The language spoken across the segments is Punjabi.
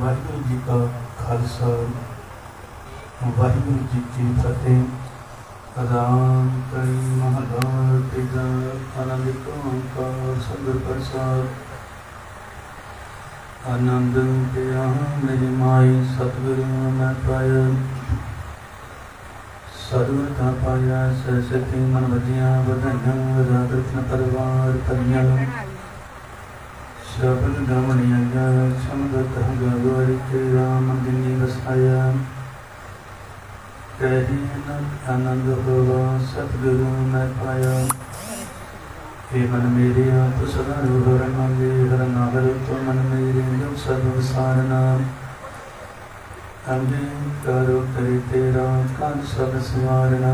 ਵਾਹਿਗੁਰੂ ਜੀ ਕਾ ਖਾਲਸਾ, ਵਾਹਿਗੁਰੂ ਜੀ ਕੀ ਫਤਿਹ। ਅਦਾਨ ਕਰੀ ਮਹਲਾ ਤੇਜਾ ਆਨੰਦ ਕਾ ਸਤਿਗੁਰ ਪ੍ਰਸਾਦ। ਆਨੰਦ ਪਿਆ ਮੇਰੀ ਮਾਈ ਸਤਿਗੁਰੂ ਮੈਂ ਪਾਇਆ। ਸਤਿਗੁਰ ਦਾ ਪਾਇਆ ਸਰਸਤੀ ਮਨ ਵਜੀਆਂ, ਵਧਾਈਆਂ ਰਾਦਰਤਨ ਪਰਿਵਾਰ ਤਰੀਆਂ ਸ਼ਬਦ ਗਮਣੀਆਂ ਗਾ ਸਮਗਤ ਗਵਾਰੀ ਤੇ ਰਾਮ ਦਿਨੀ ਵਸਾਇਆ ਕਹੀ ਅਨੰਦ ਆਨੰਦ ਹੋਵਾ ਸਤਿਗੁਰੂ ਮੈਂ ਪਾਇਆ हे मन मेरे आप सदा हर मांगे हर नागर तो मन मेरे जब सब सारना अम्बे करो करे तेरा कान सब सवारना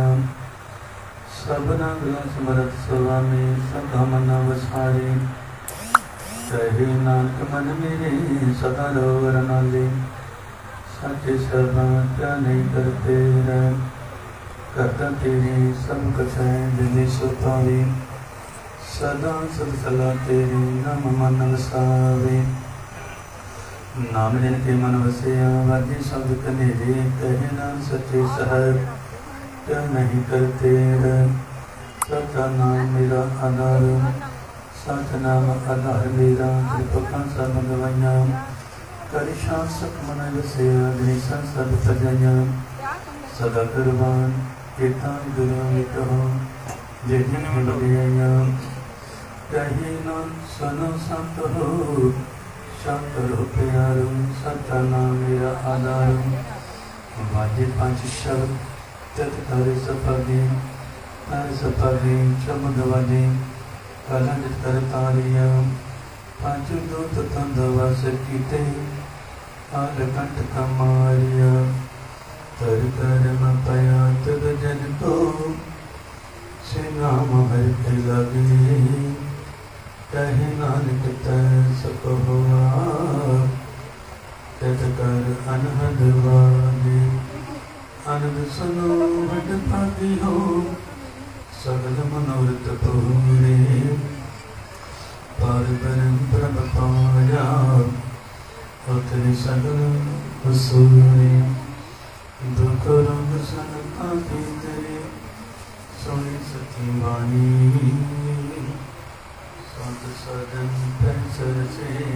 सबना गुण समरत स्वामी सब मना वसारे ਸਹਿ ਨਾਨਕ ਮਨ ਮੇਰੇ, ਸਦਾ ਰੋ ਨਾਲੇ। ਸਾਚੇ ਸਰਨਾ ਕਿਆ ਨਹੀਂ ਕਰਤੇ ਰਹਿ ਕਰਤਾ ਤੇਰੀ ਸਭ ਕਛੈ ਜਿਨੇ ਸੁਤਾਵੇ। ਸਦਾ ਸਦ ਤੇਰੀ ਨਾਮ ਮਨ ਵਸਾਵੇ। ਨਾਮ ਜਿਨ ਕੇ ਮਨ ਵਸਿਆ, ਵਾਜੀ ਸਬਦ ਕਨੇਰੇ ਕਹਿ ਨਾਮ ਸੱਚੇ ਸਹਿ ਕਿਆ ਨਹੀਂ ਕਰਤੇ ਰਹਿ ਸਦਾ ਮੇਰਾ ਆਧਾਰ। ਸਚ ਨਾਮ ਆਧਾਰ ਮੇਰਾ ਕਿਰਪਾ ਸਭ ਗਵਾਈਆਂ ਕਰਿ ਸ਼ਾਸਕ ਮਨ ਵਸਿਆ ਜਿਨੀ ਸੰਸਦ ਸਜਾਈਆਂ। ਸਦਾ ਕੁਰਬਾਨ ਕੀਤਾ ਗੁਰੂ ਮਿਟੋ ਜੇ ਜਿਨ ਹਿਲਦਿਆਂ ਕਹੀ ਨਾ ਸੁਨੋ ਸੰਤ ਹੋ, ਸ਼ੰਤ ਰੋ ਪਿਆਰੋ। ਸਚਾ ਮੇਰਾ ਆਧਾਰ। ਵਾਜੇ ਪੰਜ ਸ਼ਬਦ, ਤਤ ਕਰੇ ਸਪਦੀ ਹਰ ਸਪਦੀ ਚਮਦ ਵਾਜੇ। ਕਲੰਜ ਕਰ ਤਾਰੀਆ, ਪੰਜ ਦੂਤ ਤੰਦ ਵਸ ਕੀਤੇ ਆਲ ਕੰਠ ਕਮਾਰਿਆ। ਤਰ ਕਰਮ ਪਿਆ ਤਦ ਜਨ ਕੋ ਸੇ ਨਾਮ ਹਰਿ ਤੇ ਲਗੇ। ਕਹੇ ਨਾਨਕ ਤੈ ਸਕ ਹੋਆ ਤਤ ਕਰ ਅਨਹਦ ਵਾਜੇ ਅਨੰਦ ਸੁਨੋ ਵਡ ਭਾਗੀ ਹੋ ਸਗਲ ਮਨੋਰਥ ਪੂਰੇ ਪਾਰ ਬਰਨ ਪ੍ਰਭ ਪਾਇਆ ਉਤਰੇ ਸਗਲ ਵਸੂਰੇ ਦੁਖ ਰੰਗ ਸਨ ਕਾਪੀ ਤੇਰੇ ਸੋਣੀ ਸਤੀ ਬਾਣੀ। ਸੰਤ ਸਦਨ ਪੈਸਰ ਸੇ